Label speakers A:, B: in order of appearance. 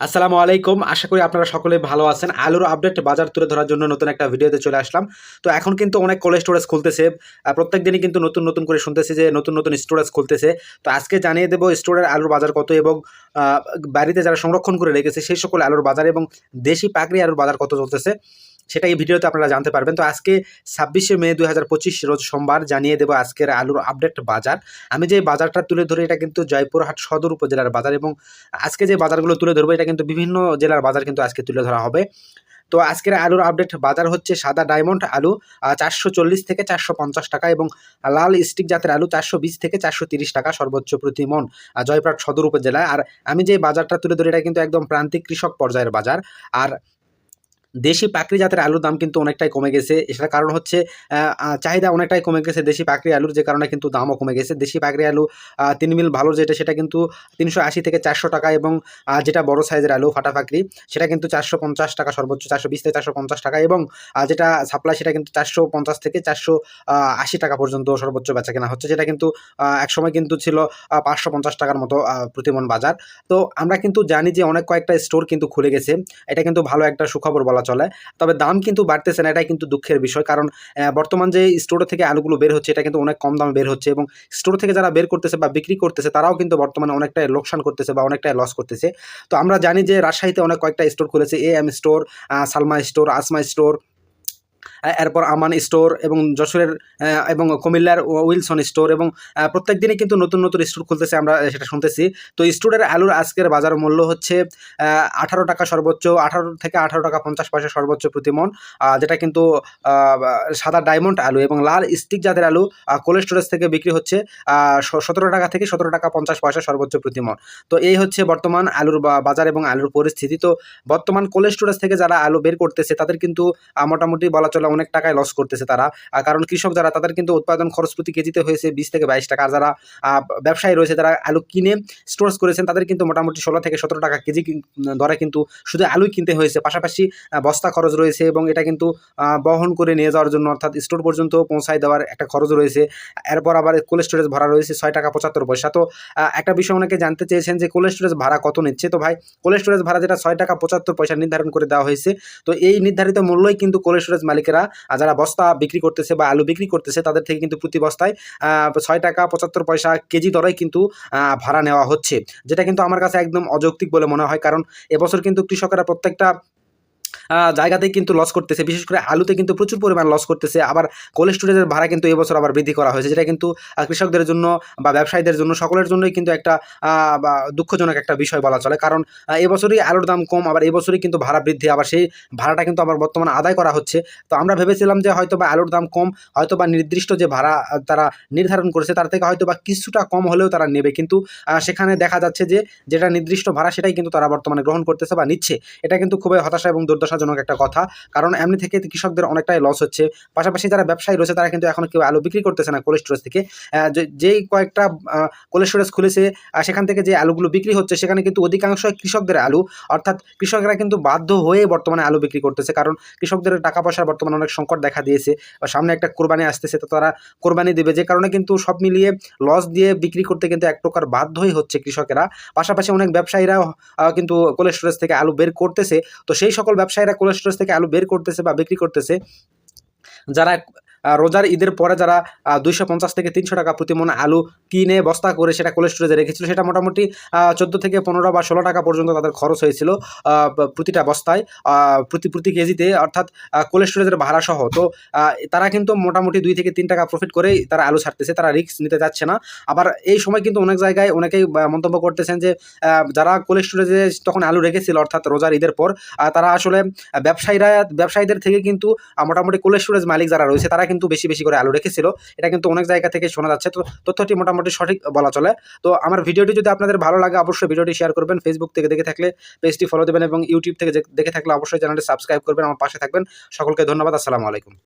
A: আসসালামু আলাইকুম। আশা করি আপনারা সকলে ভালো আছেন। আলুর আপডেট বাজার তুলে ধরার জন্য নতুন একটা ভিডিওতে চলে আসলাম। তো এখন কিন্তু অনেক কোল্ড স্টোরেজ খুলতেছে। প্রত্যেক দিনই কিন্তু নতুন নতুন করে শুনতেছি যে নতুন নতুন স্টোরেজ খুলতেছে। তো আজকে জানিয়ে দেবো স্টোরের আলুর বাজার কত এবং বাড়িতে যারা সংরক্ষণ করে রেখেছে সেই সকল আলুর বাজার এবং দেশি পাকড়ি আলুর বাজার কত চলতেছে। সেটা এই ভিডিওতে আপনারা জানতে পারবেন। তো আজকে ছাব্বিশে মে দুই হাজার পঁচিশ রোজ সোমবার জানিয়ে দেবো আজকের আলুর আপডেট বাজার। আমি যে বাজারটা তুলে ধরি এটা কিন্তু জয়পুরহাট সদর উপজেলার বাজার এবং আজকে যে বাজারগুলো তুলে ধরবো এটা কিন্তু বিভিন্ন জেলার বাজার কিন্তু আজকে তুলে ধরা হবে। তো আজকের আলুর আপডেট বাজার হচ্ছে সাদা ডায়মন্ড আলু চারশো চল্লিশ থেকে চারশো পঞ্চাশ টাকা এবং লাল স্টিক জাতের আলু চারশো বিশ থেকে চারশো টাকা সর্বোচ্চ প্রতি মন আহ, জয়পুরহাট সদর উপজেলায়। আর আমি যে বাজারটা তুলে ধরি এটা কিন্তু একদম প্রান্তিক কৃষক পর্যায়ের বাজার। আর দেশি পাকড়ি জাতের আলুর দাম কিন্তু অনেকটাই কমে গেছে। এটার কারণ হচ্ছে চাহিদা অনেকটাই কমে গেছে দেশি পাকড়ি আলুর, যে কারণে কিন্তু দামও কমে গেছে। দেশি পাকড়ি আলু তিন মিল ভালো যেটা, সেটা কিন্তু তিনশো আশি থেকে চারশো টাকা এবং যেটা বড় সাইজের আলু, ফাটা পাকড়ি, সেটা কিন্তু চারশো পঞ্চাশ টাকা, সর্বোচ্চ চারশো, বিশ থেকে চারশো পঞ্চাশ টাকা এবং যেটা সাপ্লাই, সেটা কিন্তু চারশো পঞ্চাশ থেকে চারশো আশি টাকা পর্যন্ত সর্বোচ্চ বেচা কেনা হচ্ছে, যেটা কিন্তু একসময় কিন্তু ছিল পাঁচশো পঞ্চাশ টাকার মতো প্রতিমন বাজার। তো আমরা কিন্তু জানি যে অনেক কয়েকটা স্টোর কিন্তু খুলে গেছে। এটা কিন্তু ভালো একটা সুখবর বলা চলে। তবে দাম কিন্তু বাড়তেছে না, এটাই কিন্তু দুঃখের বিষয়। কারণ বর্তমান যে স্টোর থেকে আলুগুলো বের হচ্ছে, এটা কিন্তু অনেক কম দামে বের হচ্ছে এবং স্টোর থেকে যারা বের করতেছে বা বিক্রি করতেছে, তারাও কিন্তু বর্তমানে অনেকটাই লোকসান করতেছে বা অনেকটাই লস করতেছে। তো আমরা জানি যে রাজশাহীতে অনেক কয়েকটা স্টোর খুলেছে A M store Salma store Asma store এরপর আমান স্টোর এবং যশোরের এবং কুমিল্লার উইলসন স্টোর এবং প্রত্যেক দিনই কিন্তু নতুন নতুন স্টোর খুলতেছে আমরা সেটা শুনতেছি। তো স্টোরের আলুর আজকের বাজার মূল্য হচ্ছে আঠারো টাকা সর্বোচ্চ, আঠারো থেকে আঠারো টাকা পঞ্চাশ পয়সা সর্বোচ্চ প্রতিমন যেটা কিন্তু সাদা ডায়মন্ড আলু এবং লাল স্টিক জাতের আলু কোল্ড স্টোরেজ থেকে বিক্রি হচ্ছে সতেরো টাকা থেকে সতেরো টাকা পঞ্চাশ পয়সা সর্বোচ্চ প্রতিমন। তো এই হচ্ছে বর্তমান আলুর বাজার এবং আলুর পরিস্থিতি। তো বর্তমান কোল্ড স্টোরেজ থেকে যারা আলু বের করতেছে, তাদের কিন্তু মোটামুটি বলা চলে অনেক টাকায় লস করতেছে তারা। কারণ কৃষক যারা, তাদের কিন্তু উৎপাদন খরচ প্রতি কেজিতে হয়েছে বিশ থেকে বাইশ টাকা। আর যারা ব্যবসায়ী রয়েছে, তারা আলু কিনে স্টোরেজ করেছেন, তাদের কিন্তু মোটামুটি ষোলো থেকে সতেরো টাকা কেজি দরে কিন্তু শুধু আলুই কিনতে হয়েছে। পাশাপাশি বস্তা খরচ রয়েছে এবং এটা কিন্তু বহন করে নিয়ে যাওয়ার জন্য অর্থাৎ স্টোর পর্যন্ত পৌঁছায় দেওয়ার একটা খরচ রয়েছে। এরপর আবার কোল্ড স্টোরেজ ভাড়া রয়েছে ছয় টাকা পঁচাত্তর পয়সা। তো একটা বিষয় অনেকে জানতে চেয়েছেন যে কোল্ড স্টোরেজ ভাড়া কত নিচ্ছে? তো ভাই কোল্ড স্টোরেজ ভাড়া যেটা ছয় টাকা পঁচাত্তর পয়সা নির্ধারণ করে দেওয়া হয়েছে, তো এই নির্ধারিত মূল্যই কিন্তু কোল্ড স্টোরেজ মালিকেরা যারা বস্তা বিক্রি করতেছে বা আলু বিক্রি করতেছে, তাদের থেকে কিন্তু প্রতি বস্তায় ছয় টাকা পঁচাত্তর পয়সা কেজি দরেই কিন্তু ভাড়া নেওয়া হচ্ছে। যেটা কিন্তু আমার কাছে একদম অযৌক্তিক বলে মনে হয়। কারণ এবছর কিন্তু কৃষকেরা প্রত্যেকটা জায়গাতেই কিন্তু লস করতেছে। বিশেষ করে আলুতে কিন্তু প্রচুর পরিমাণ লস করতেছে। আবার কোল্ড স্টোরেজের ভাড়া কিন্তু এবছর আবার বৃদ্ধি করা হয়েছে, যেটা কিন্তু কৃষকদের জন্য বা ব্যবসায়ীদের জন্য, সকলের জন্যই কিন্তু একটা দুঃখজনক একটা বিষয় বলা চলে। কারণ এবছরই আলুর দাম কম, আবার এবছরই কিন্তু ভাড়া বৃদ্ধি, আবার সেই ভাড়াটা কিন্তু আবার বর্তমানে আদায় করা হচ্ছে। তো আমরা ভেবেছিলাম যে হয়তো বা আলুর দাম কম হয়তো বা নির্দিষ্ট যে ভাড়া তারা নির্ধারণ করেছে, তার থেকে হয়তো বা কিছুটা কম হলেও তারা নেবে। কিন্তু সেখানে দেখা যাচ্ছে যে, যেটা নির্দিষ্ট ভাড়া, সেটাই কিন্তু তারা বর্তমানে গ্রহণ করতেছে বা নিচ্ছে। এটা কিন্তু খুবই হতাশা এবং দুর্দশাজনক একটা কথা। কারণ এমনি থেকে কৃষকদের অনেকটাই লস হচ্ছে। পাশাপাশি যারা ব্যবসায়ী রয়েছে, তারা কিন্তু এখন কেউ আলু বিক্রি করতেছে না কোল্ড স্টোরেজ থেকে যেই কয়েকটা কোল্ড স্টোরেজ খুলেছে সেখান থেকে যে আলুগুলো বিক্রি হচ্ছে, সেখানে কিন্তু অধিকাংশ কৃষকদের আলু। অর্থাৎ কৃষকরা কিন্তু বাধ্য হয়ে বর্তমানে আলু বিক্রি করতেছে। কারণ কৃষকদের টাকা পয়সার বর্তমানে অনেক সংকট দেখা দিয়েছে। বা সামনে একটা কোরবানি আসতেছে, তো তারা কোরবানি দেবে। যে কারণে কিন্তু সব মিলিয়ে লস দিয়ে বিক্রি করতে কিন্তু এক প্রকার বাধ্যই হচ্ছে কৃষকেরা। পাশাপাশি অনেক ব্যবসায়ীরাও কিন্তু কোল্ড স্টোরেজ থেকে আলু বের করতেছে। তো সেই সকল ব্যবসায়ীরা কোল্ড স্টোরেজ থেকে আলু বের করতেছে বা বিক্রি করতেছে যারা রোজার ঈদের পরে যারা দুইশো পঞ্চাশ থেকে তিনশো টাকা প্রতি মন আলু কিনে বস্তা করে সেটা কোল্ড স্টোরেজে রেখেছিল, সেটা মোটামুটি চোদ্দ থেকে পনেরো বা ষোলো টাকা পর্যন্ত তাদের খরচ হয়েছিল প্রতিটা বস্তায় প্রতি প্রতি কেজিতে, অর্থাৎ কোল্ড স্টোরেজের ভাড়া সহ। তো তারা কিন্তু মোটামুটি দুই থেকে তিন টাকা প্রফিট করেই তারা আলু ছাড়তেছে, তারা রিস্ক নিতে যাচ্ছে না। আবার এই সময় কিন্তু অনেক জায়গায় অনেকেই মন্তব্য করতেছেন যে যারা কোল্ড স্টোরেজে তখন আলু রেখেছিল, অর্থাৎ রোজার ঈদের পর তারা আসলে ব্যবসায়ীরা, ব্যবসায়ীদের থেকে কিন্তু মোটামুটি কোল্ড স্টোরেজ মালিক যারা রয়েছে, তারা কিন্তু বেশি বেশি করে আলু রেখেছিল। এটা কিন্তু অনেক জায়গা থেকে শোনা যাচ্ছে। তো তথ্যটি মোটামুটি সঠিক বলা চলে। তো আমার ভিডিওটি যদি আপনাদের ভালো লাগে, অবশ্যই ভিডিওটি শেয়ার করবেন। ফেসবুক থেকে দেখে থাকলে পেজটি ফলো দেবেন এবং ইউটিউব থেকে দেখে থাকলে অবশ্যই চ্যানেলটি সাবস্ক্রাইব করবেন, আমার পাশে থাকবেন। সকলকে ধন্যবাদ, আসসালামু আলাইকুম।